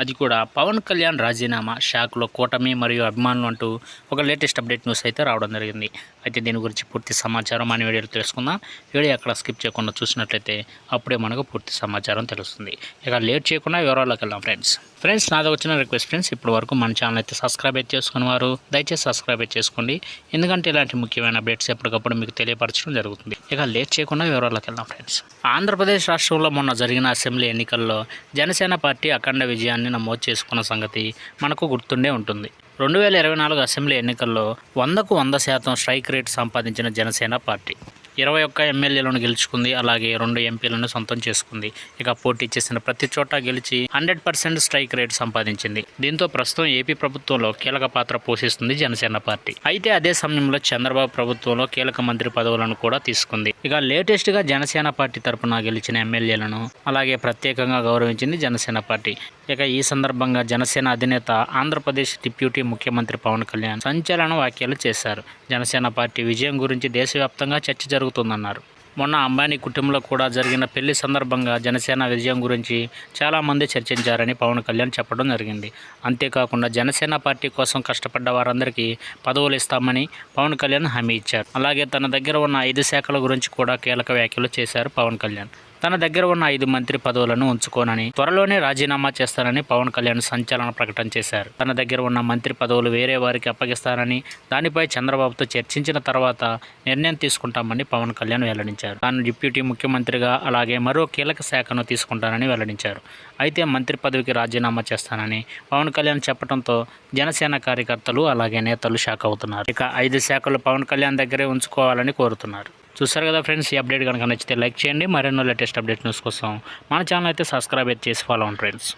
అది కూడా పవన్ కళ్యాణ్ రాజీనామా షాక్లో కూటమి మరియు అభిమానులు అంటూ ఒక లేటెస్ట్ అప్డేట్ న్యూస్ అయితే రావడం జరిగింది. అయితే దీని గురించి పూర్తి సమాచారం మన వీడియోలో తెలుసుకుందాం. వీడియో అక్కడ స్కిప్ చేయకుండా చూసినట్లయితే అప్పుడే మనకు పూర్తి సమాచారం తెలుస్తుంది. ఇక లేట్ చేయకుండా వివరాల్లోకి వెళ్దాం ఫ్రెండ్స్. ఫ్రెండ్స్ నాది వచ్చిన రిక్వెస్ట్ ఫ్రెండ్స్ ఇప్పటి వరకు మన ఛానల్ అయితే సబ్స్క్రైబ్ అయితే చేసుకుని వారు దయచేసి సబ్స్క్రైబ్ చేసుకోండి. ఎందుకంటే ఇలాంటి ముఖ్యమైన అప్డేట్స్ ఎప్పటికప్పుడు మీకు తెలియపరచడం జరుగుతుంది. ఇక లేట్ చేయకుండా వివరాల్లోకి వెళ్దాం ఫ్రెండ్స్. ఆంధ్రప్రదేశ్ రాష్ట్రంలో మొన్న జరిగిన అసెంబ్లీ ఎన్నికల్లో జనసేన పార్టీ అఖండ విజయాన్ని నమోదు చేసుకున్న సంగతి మనకు గుర్తుండే ఉంటుంది. రెండు వేల ఇరవై నాలుగు అసెంబ్లీ ఎన్నికల్లో వందకు వంద శాతం స్ట్రైక్ రేట్ సంపాదించిన జనసేన పార్టీ. ఇరవై ఒక్క ఎమ్మెల్యేలను గెలుచుకుంది అలాగే రెండు ఎంపీలను సొంతం చేసుకుంది. ఇక పోటీ చేసిన ప్రతి చోట గెలిచి హండ్రెడ్ పర్సెంట్ స్ట్రైక్ రేట్ సంపాదించింది. దీంతో ప్రస్తుతం ఏపీ ప్రభుత్వంలో కీలక పాత్ర పోషిస్తుంది జనసేన పార్టీ. అయితే అదే సమయంలో చంద్రబాబు ప్రభుత్వంలో కీలక మంత్రి పదవులను కూడా తీసుకుంది. ఇక లేటెస్ట్గా జనసేన పార్టీ తరపున గెలిచిన ఎమ్మెల్యేలను అలాగే ప్రత్యేకంగా గౌరవించింది జనసేన పార్టీ. ఇక ఈ సందర్భంగా జనసేన అధినేత ఆంధ్రప్రదేశ్ డిప్యూటీ ముఖ్యమంత్రి పవన్ కళ్యాణ్ సంచలన వ్యాఖ్యలు చేశారు. జనసేన పార్టీ విజయం గురించి దేశవ్యాప్తంగా చర్చ జరుగుతుందన్నారు. మొన్న అంబానీ కుటుంబంలో కూడా జరిగిన పెళ్ళి సందర్భంగా జనసేన విజయం గురించి చాలామంది చర్చించారని పవన్ కళ్యాణ్ చెప్పడం జరిగింది. అంతేకాకుండా జనసేన పార్టీ కోసం కష్టపడ్డ వారందరికీ పదవులు ఇస్తామని పవన్ కళ్యాణ్ హామీ ఇచ్చారు. అలాగే తన దగ్గర ఉన్న ఐదు శాఖల గురించి కూడా కీలక వ్యాఖ్యలు చేశారు పవన్ కళ్యాణ్. తన దగ్గర ఉన్న ఐదు మంత్రి పదవులను ఉంచుకోనని త్వరలోనే రాజీనామా చేస్తానని పవన్ కళ్యాణ్ సంచలన ప్రకటన చేశారు. తన దగ్గర ఉన్న మంత్రి పదవులు వేరే వారికి అప్పగిస్తానని దానిపై చంద్రబాబుతో చర్చించిన తర్వాత నిర్ణయం తీసుకుంటామని పవన్ కళ్యాణ్ వెల్లడించారు. తాను డిప్యూటీ ముఖ్యమంత్రిగా అలాగే మరో కీలక శాఖను తీసుకుంటానని వెల్లడించారు. అయితే మంత్రి పదవికి రాజీనామా చేస్తానని పవన్ కళ్యాణ్ చెప్పడంతో జనసేన కార్యకర్తలు అలాగే నేతలు షాక్ అవుతున్నారు. ఇక ఐదు శాఖలు పవన్ కళ్యాణ్ దగ్గరే ఉంచుకోవాలని కోరుతున్నారు. చూసారు కదా ఫ్రెండ్స్ ఈ అప్డేట్ కనుక నచ్చితే లైక్ చేయండి. మరెన్నో లేటెస్ట్ అప్డేట్ న్యూస్ కోసం మన ఛానల్ అయితే సబ్స్క్రైబ్ అయితే చేసి ఫాలో అవ్వండి ఫ్రెండ్స్.